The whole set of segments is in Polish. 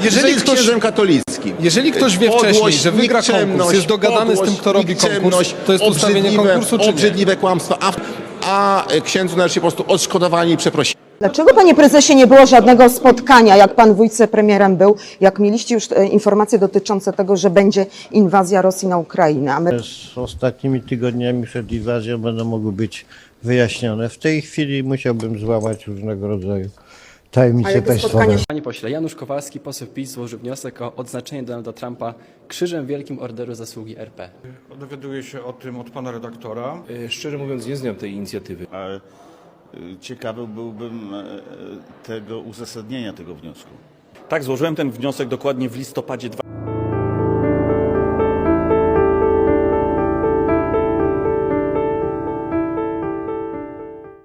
Jeżeli ktoś- księdzem katolickim. Jeżeli ktoś wie Podłość, wcześniej, że wygra konkurs, jest dogadany z tym, kto robi konkurs, to jest ustawienie obrzydliwe- konkursu, czy nie? Obrzydliwe kłamstwa, a, a księdzu należy się po prostu odszkodowanie i przeprosiny. Dlaczego, panie prezesie, nie było żadnego spotkania, jak pan wicepremierem był, jak mieliście już e, informacje dotyczące tego, że będzie inwazja Rosji na Ukrainę? Amery- z ostatnimi tygodniami przed inwazją będą mogły być wyjaśnione. W tej chwili musiałbym złamać różnego rodzaju Państwowe. spotkania Panie pośle, Janusz Kowalski, poseł PiS, złożył wniosek o odznaczenie Donalda Trumpa Krzyżem Wielkim Orderu Zasługi RP. Dowiaduję się o tym od pana redaktora. E, Szczerze mówiąc, nie znam tej inicjatywy. Ale ciekawy byłbym e, tego uzasadnienia tego wniosku. Tak, złożyłem ten wniosek dokładnie w listopadzie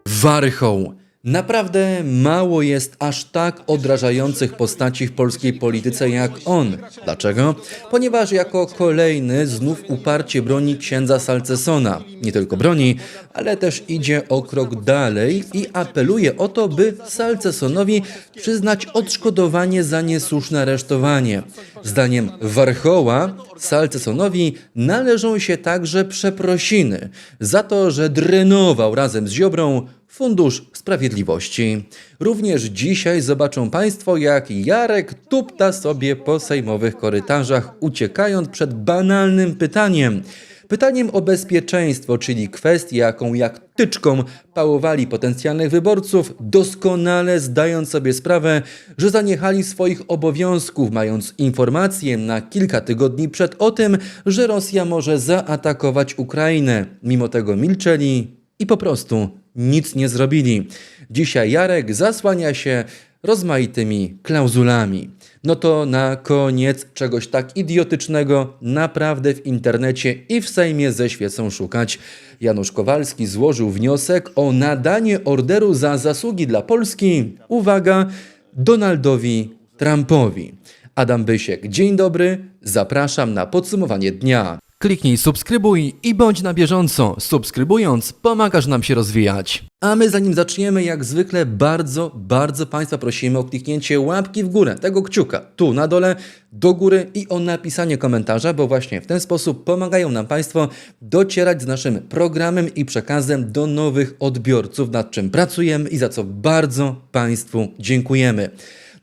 Warchoł. Naprawdę mało jest aż tak odrażających postaci w polskiej polityce jak on. Dlaczego? Ponieważ jako kolejny znów uparcie broni księdza Salcesona. Nie tylko broni, ale też idzie o krok dalej i apeluje o to, by Salcesonowi przyznać odszkodowanie za niesłuszne aresztowanie. Zdaniem Warchoła Salcesonowi należą się także przeprosiny za to, że drenował razem z Ziobrą Fundusz Sprawiedliwości. Również dzisiaj zobaczą Państwo, jak Jarek tupta sobie po sejmowych korytarzach, uciekając przed banalnym pytaniem. Pytaniem o bezpieczeństwo, czyli kwestię, jaką jak tyczką pałowali potencjalnych wyborców, doskonale zdając sobie sprawę, że zaniechali swoich obowiązków, mając informację na kilka tygodni przed o tym, że Rosja może zaatakować Ukrainę. Mimo tego milczeli i po prostu nic nie zrobili. Dzisiaj Jarek zasłania się rozmaitymi klauzulami. No to na koniec czegoś tak idiotycznego naprawdę w internecie i w Sejmie ze świecą szukać. Janusz Kowalski złożył wniosek o nadanie orderu za zasługi dla Polski, uwaga, Donaldowi Trumpowi. Adam Bysiek, dzień dobry, zapraszam na podsumowanie dnia. Kliknij subskrybuj i bądź na bieżąco. Subskrybując, pomagasz nam się rozwijać. A my zanim zaczniemy, jak zwykle bardzo, bardzo Państwa prosimy o kliknięcie łapki w górę, tego kciuka, tu na dole, do góry i o napisanie komentarza, bo właśnie w ten sposób pomagają nam Państwo docierać z naszym programem i przekazem do nowych odbiorców, nad czym pracujemy i za co bardzo Państwu dziękujemy.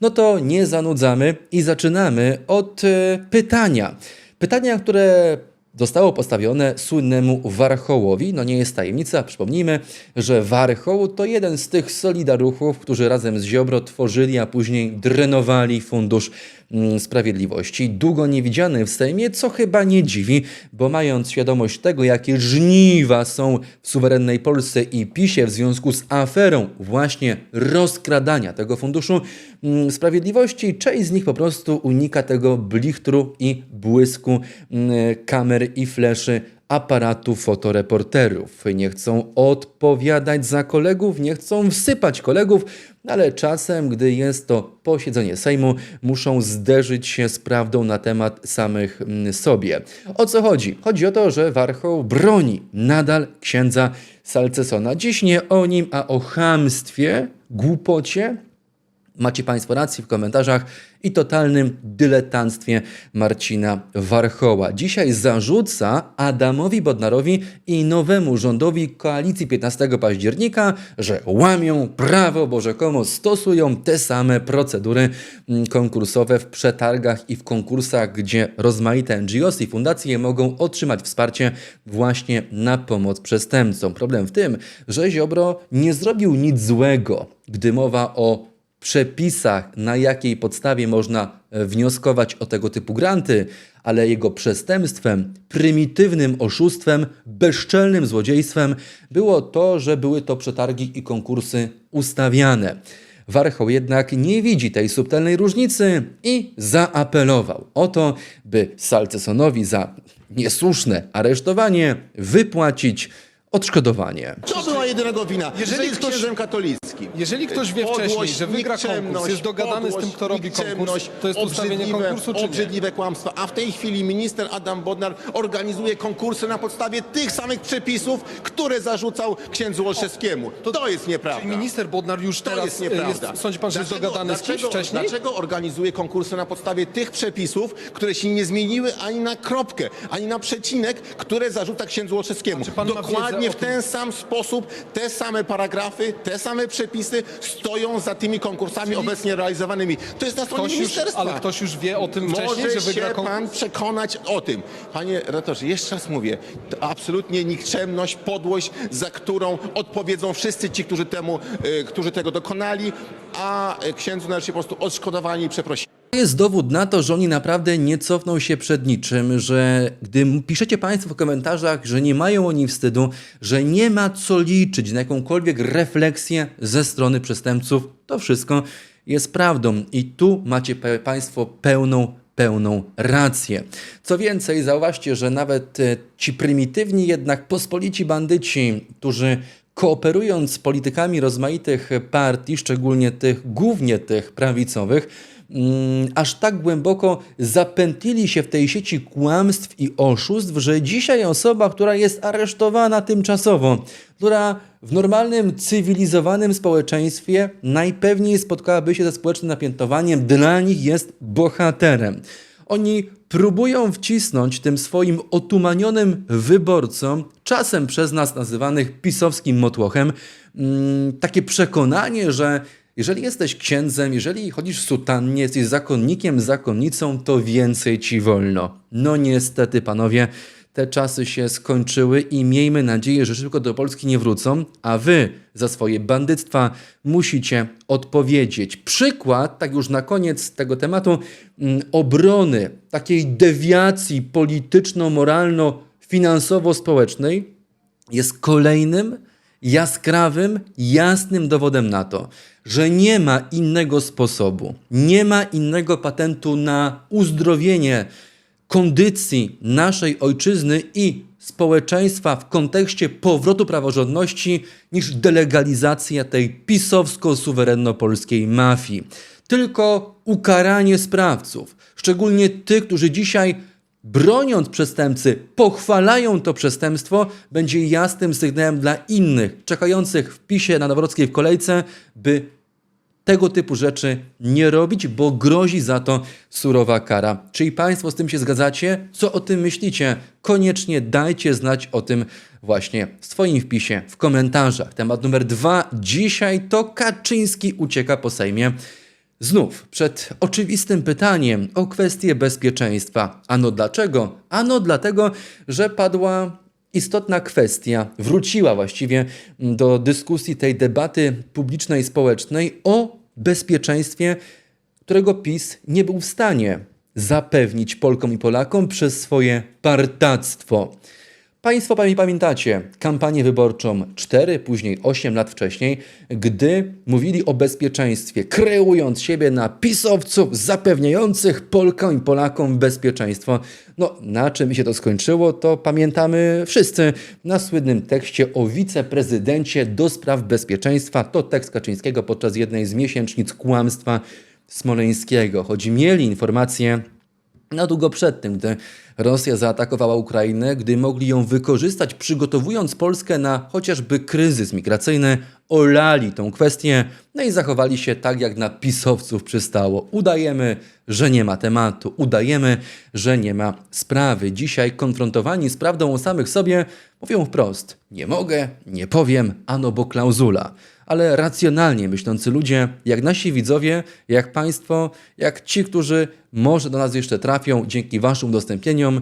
No to nie zanudzamy i zaczynamy od e, pytania. Pytania, które zostało postawione słynnemu Warchołowi. No nie jest tajemnica, przypomnijmy, że Warchoł to jeden z tych solidaruchów, którzy razem z Ziobro tworzyli, a później drenowali Fundusz Sprawiedliwości. Długo niewidziany w Sejmie, co chyba nie dziwi, bo mając świadomość tego, jakie żniwa są w suwerennej Polsce i PiSie w związku z aferą właśnie rozkradania tego Funduszu mm, Sprawiedliwości, część z nich po prostu unika tego blichtru i błysku mm, kamer i fleszy aparatu fotoreporterów. Nie chcą odpowiadać za kolegów, nie chcą wsypać kolegów, ale czasem, gdy jest to posiedzenie Sejmu, muszą zderzyć się z prawdą na temat samych mm, sobie. O co chodzi? Chodzi o to, że Warchoł broni nadal księdza Salcesona. Dziś nie o nim, a o chamstwie, głupocie, Macie Państwo rację w komentarzach i totalnym dyletanstwie Marcina Warchoła. Dzisiaj zarzuca Adamowi Bodnarowi i nowemu rządowi koalicji 15 października, że łamią prawo, bo rzekomo stosują te same procedury mm, konkursowe w przetargach i w konkursach, gdzie rozmaite NGOs i fundacje mogą otrzymać wsparcie właśnie na pomoc przestępcom. Problem w tym, że Ziobro nie zrobił nic złego, gdy mowa o przepisach, na jakiej podstawie można e, wnioskować o tego typu granty, ale jego przestępstwem, prymitywnym oszustwem, bezczelnym złodziejstwem było to, że były to przetargi i konkursy ustawiane. Warchoł jednak nie widzi tej subtelnej różnicy i zaapelował o to, by Salcesonowi za niesłuszne aresztowanie wypłacić odszkodowanie. To była jedynego wina. Jeżeli że jest ktoś- księdzem katolickim. Jeżeli ktoś wie wcześniej, że wygra konkurs, jest dogadany z tym, kto robi konkurs, to jest ustawienie obrzydliwe- konkursu, czy nie? Obrzydliwe kłamstwa. A w tej chwili minister Adam Bodnar organizuje konkursy na podstawie tych samych przepisów, które zarzucał księdzu Olszewskiemu. To, jest nieprawda. Czyli minister Bodnar już To teraz jest jest, nieprawda. sądzi pan, że jest Dlaczego- dogadany z kimś dlaczego- wcześniej? Dlaczego organizuje konkursy na podstawie tych przepisów, które się nie zmieniły ani na kropkę, ani na przecinek, które zarzuca księdzu Olszewskiemu? czy pan ma Dokładnie w ten sam sposób, te same paragrafy, te same przepisy stoją za tymi konkursami obecnie realizowanymi. To jest na stronie Ktoś już, ministerstwa. ale ktoś już wie o tym wcześniej, Może że wygra się konkurs? pan przekonać o tym. Panie redaktorze, jeszcze raz mówię, to absolutnie nikczemność, podłość, za którą odpowiedzą wszyscy ci, którzy, temu, y, którzy tego dokonali, a księdzu należy się po prostu odszkodowanie i przeprosić. Jest dowód na to, że oni naprawdę nie cofną się przed niczym, że gdy piszecie Państwo w komentarzach, że nie mają oni wstydu, że nie ma co liczyć na jakąkolwiek refleksję ze strony przestępców, to wszystko jest prawdą. I tu macie Państwo pełną pełną rację. Co więcej, zauważcie, że nawet e, ci prymitywni jednak pospolici bandyci, którzy kooperując z politykami rozmaitych partii, szczególnie tych, głównie tych prawicowych, aż tak głęboko zapętlili się w tej sieci kłamstw i oszustw, że dzisiaj osoba, która jest aresztowana tymczasowo, która w normalnym, cywilizowanym społeczeństwie najpewniej spotkałaby się ze społecznym napiętowaniem, dla nich jest bohaterem. Oni próbują wcisnąć tym swoim otumanionym wyborcom, czasem przez nas nazywanych pisowskim motłochem, mm, takie przekonanie, że jeżeli jesteś księdzem, jeżeli chodzisz w sutannie, jesteś zakonnikiem, zakonnicą, to więcej ci wolno. No niestety, panowie, te czasy się skończyły i miejmy nadzieję, że szybko do Polski nie wrócą, a wy za swoje bandyctwa musicie odpowiedzieć. Przykład, tak już na koniec tego tematu, mm, obrony takiej dewiacji polityczno-moralno-finansowo-społecznej jest kolejnym jaskrawym, jasnym dowodem na to, że nie ma innego sposobu, nie ma innego patentu na uzdrowienie kondycji naszej ojczyzny i społeczeństwa w kontekście powrotu praworządności niż delegalizacja tej pisowsko-suwerenno-polskiej mafii. Tylko ukaranie sprawców, szczególnie tych, którzy dzisiaj broniąc przestępcy, pochwalają to przestępstwo, będzie jasnym sygnałem dla innych, czekających w PiSie na Nawrockiej w kolejce, by tego typu rzeczy nie robić, bo grozi za to surowa kara. Czyli Państwo z tym się zgadzacie? Co o tym myślicie? Koniecznie dajcie znać o tym właśnie w swoim wpisie w komentarzach. Temat numer dwa. Dzisiaj to Kaczyński ucieka po Sejmie. Znów przed oczywistym pytaniem o kwestię bezpieczeństwa. Ano dlaczego? Ano dlatego, że padła istotna kwestia, wróciła właściwie do dyskusji tej debaty publicznej, społecznej o bezpieczeństwie, którego PiS nie był w stanie zapewnić Polkom i Polakom przez swoje partactwo. Państwo pamię- pamiętacie kampanię wyborczą 4, później 8 lat wcześniej, gdy mówili o bezpieczeństwie, kreując siebie na pisowców zapewniających Polkom i Polakom bezpieczeństwo. No, na czym się to skończyło, to pamiętamy wszyscy na słynnym tekście o wiceprezydencie do spraw bezpieczeństwa. To tekst Kaczyńskiego podczas jednej z miesięcznic kłamstwa smoleńskiego. Choć mieli informacje na długo przed tym, gdy Rosja zaatakowała Ukrainę, gdy mogli ją wykorzystać, przygotowując Polskę na chociażby kryzys migracyjny, olali tą kwestię, no i zachowali się tak, jak na pisowców przystało. Udajemy, że nie ma tematu, udajemy, że nie ma sprawy. Dzisiaj konfrontowani z prawdą o samych sobie mówią wprost: nie mogę, nie powiem, ano bo klauzula ale racjonalnie myślący ludzie, jak nasi widzowie, jak Państwo, jak ci, którzy może do nas jeszcze trafią dzięki Waszym udostępnieniom,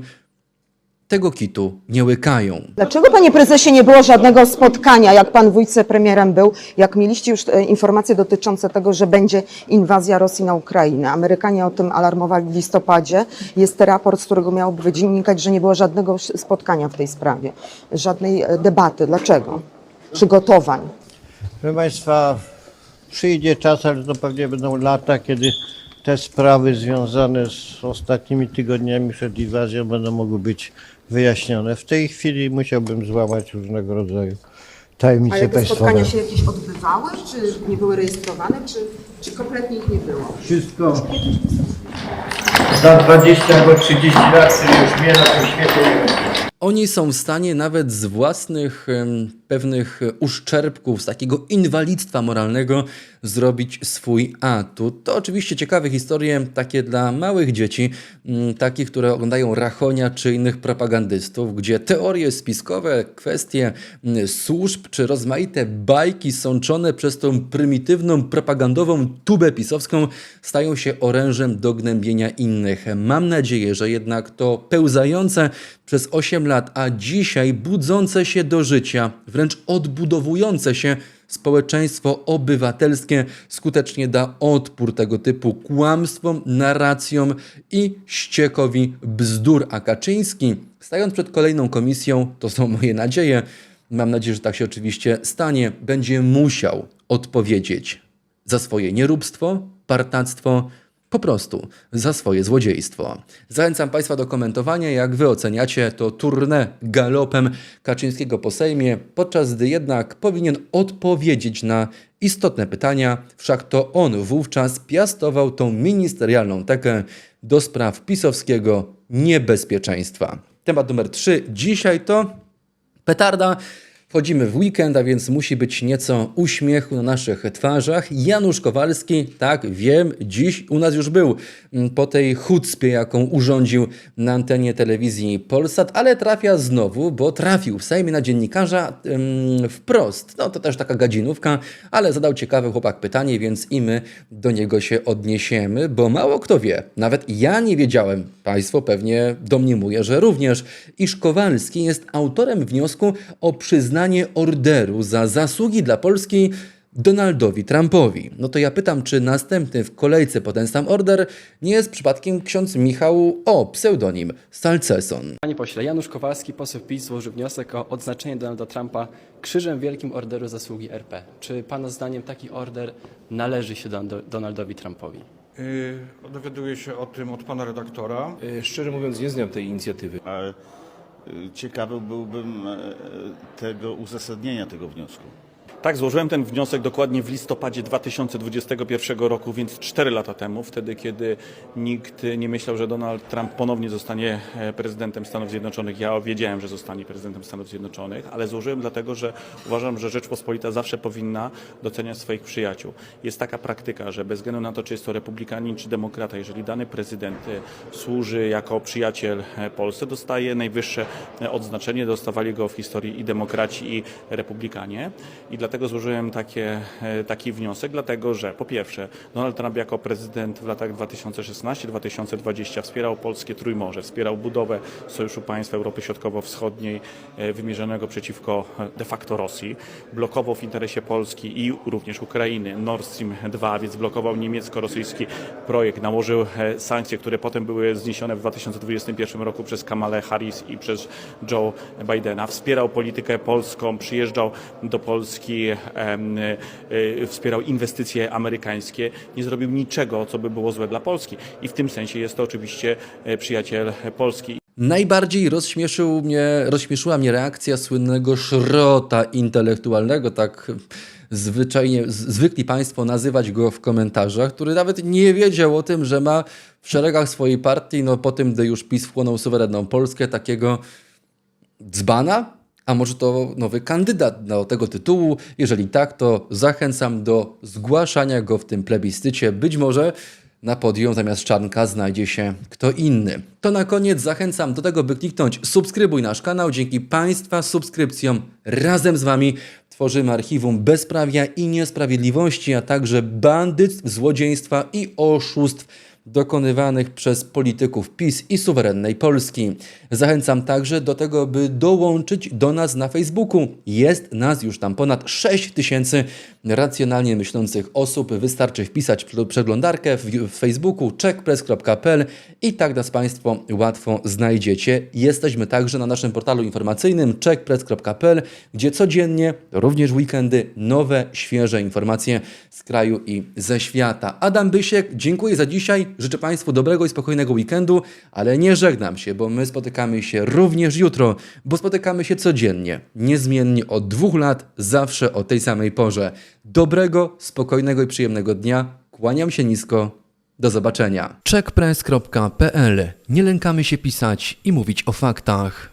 tego kitu nie łykają. Dlaczego, panie prezesie, nie było żadnego spotkania, jak pan wicepremierem był, jak mieliście już e, informacje dotyczące tego, że będzie inwazja Rosji na Ukrainę? Amerykanie o tym alarmowali w listopadzie. Jest raport, z którego miałoby wynikać, że nie było żadnego spotkania w tej sprawie, żadnej e, debaty. Dlaczego? Przygotowań. Proszę Państwa, przyjdzie czas, ale to pewnie będą lata, kiedy te sprawy związane z ostatnimi tygodniami przed inwazją będą mogły być wyjaśnione. W tej chwili musiałbym złamać różnego rodzaju Ale tajemnice te państwowe. spotkania się jakieś odbywały, czy nie były rejestrowane, czy, czy kompletnie ich nie było? Wszystko za 20 albo 30 lat, czyli już mnie na tym świecie nie będzie. Oni są w stanie nawet z własnych em, pewnych uszczerbków, z takiego inwalidztwa moralnego zrobić swój atut. To oczywiście ciekawe historie takie dla małych dzieci, mm, takich, które oglądają Rachonia czy innych propagandystów, gdzie teorie spiskowe, kwestie mm, służb czy rozmaite bajki sączone przez tą prymitywną propagandową tubę pisowską stają się orężem do gnębienia innych. Mam nadzieję, że jednak to pełzające przez 8 lat, a dzisiaj budzące się do życia, wręcz odbudowujące się społeczeństwo obywatelskie skutecznie da odpór tego typu kłamstwom, narracjom i ściekowi bzdur. A Kaczyński, stając przed kolejną komisją, to są moje nadzieje, mam nadzieję, że tak się oczywiście stanie, będzie musiał odpowiedzieć za swoje nieróbstwo, partactwo, po prostu za swoje złodziejstwo. Zachęcam Państwa do komentowania, jak Wy oceniacie to tournée galopem Kaczyńskiego po Sejmie, podczas gdy jednak powinien odpowiedzieć na istotne pytania, wszak to on wówczas piastował tą ministerialną tekę do spraw pisowskiego niebezpieczeństwa. Temat numer 3 dzisiaj to Petarda. Wchodzimy w weekend, a więc musi być nieco uśmiechu na naszych twarzach. Janusz Kowalski, tak wiem, dziś u nas już był mm, po tej chucpie, jaką urządził na antenie telewizji Polsat, ale trafia znowu, bo trafił w Sejmie na dziennikarza ym, wprost. No to też taka gadzinówka, ale zadał ciekawy chłopak pytanie, więc i my do niego się odniesiemy, bo mało kto wie, nawet ja nie wiedziałem, Państwo pewnie domniemuję, że również, iż Kowalski jest autorem wniosku o przyznanie orderu za zasługi dla Polski Donaldowi Trumpowi. No to ja pytam, czy następny w kolejce po ten sam order nie jest przypadkiem ksiądz Michał o pseudonim Salceson. Panie pośle, Janusz Kowalski, poseł PiS, złożył wniosek o odznaczenie Donalda Trumpa Krzyżem Wielkim Orderu Zasługi RP. Czy Pana zdaniem taki order należy się Don- Donaldowi Trumpowi? Yy, Dowiaduję się o tym od pana redaktora. Y, Szczerze mówiąc, nie znam tej inicjatywy. A y, ciekawy byłbym e, tego uzasadnienia tego wniosku. Tak, złożyłem ten wniosek dokładnie w listopadzie 2021 roku, więc 4 lata temu, wtedy kiedy nikt nie myślał, że Donald Trump ponownie zostanie e, prezydentem Stanów Zjednoczonych. Ja wiedziałem, że zostanie prezydentem Stanów Zjednoczonych, ale złożyłem dlatego, że uważam, że Rzeczpospolita zawsze powinna doceniać swoich przyjaciół. Jest taka praktyka, że bez względu na to, czy jest to republikanin czy demokrata, jeżeli dany prezydent e, służy jako przyjaciel e, Polsce, dostaje najwyższe odznaczenie. Dostawali go w historii i demokraci, i republikanie. I dlatego złożyłem takie, e, taki wniosek, dlatego że po pierwsze Donald Trump jako prezydent w latach 2016-2020 wspierał polskie Trójmorze, wspierał budowę Sojuszu Państw Europy Środkowo-Wschodniej e, wymierzonego przeciwko e, de facto Rosji, blokował w interesie Polski i również Ukrainy Nord Stream 2, więc blokował niemiecko-rosyjski projekt, nałożył sankcje, które potem były zniesione w 2021 roku przez Kamalę Harris i przez Joe Bidena, wspierał politykę polską, przyjeżdżał do Polski, e, e, wspierał inwestycje amerykańskie, nie zrobił niczego, co by było złe dla Polski. I w tym sensie jest to oczywiście e, przyjaciel Polski. Najbardziej rozśmieszył mnie, rozśmieszyła mnie reakcja słynnego szrota intelektualnego, tak zwyczajnie, zwykli Państwo nazywać go w komentarzach, który nawet nie wiedział o tym, że ma w szeregach swojej partii, no po tym, gdy już PiS wchłonął suwerenną Polskę, takiego dzbana? A może to nowy kandydat do tego tytułu? Jeżeli tak, to zachęcam do zgłaszania go w tym plebiscycie. Być może na podium zamiast Czarnka znajdzie się kto inny. To na koniec zachęcam do tego, by kliknąć subskrybuj nasz kanał. Dzięki Państwa subskrypcjom razem z Wami tworzymy archiwum bezprawia i niesprawiedliwości, a także bandyctw, złodziejstwa i oszustw dokonywanych przez polityków PiS i suwerennej Polski. Zachęcam także do tego, by dołączyć do nas na Facebooku. Jest nas już tam ponad 6 tysięcy racjonalnie myślących osób. Wystarczy wpisać przeglądarkę w, Facebooku checkpress.pl i tak nas Państwo łatwo znajdziecie. Jesteśmy także na naszym portalu informacyjnym checkpress.pl, gdzie codziennie, również weekendy, nowe, świeże informacje z kraju i ze świata. Adam Bysiek, dziękuję za dzisiaj. Życzę Państwu dobrego i spokojnego weekendu, ale nie żegnam się, bo my spotykamy się również jutro, bo spotykamy się codziennie, niezmiennie od dwóch lat, zawsze o tej samej porze. Dobrego, spokojnego i przyjemnego dnia. Kłaniam się nisko. Do zobaczenia. Checkpress.pl. Nie lękamy się pisać i mówić o faktach.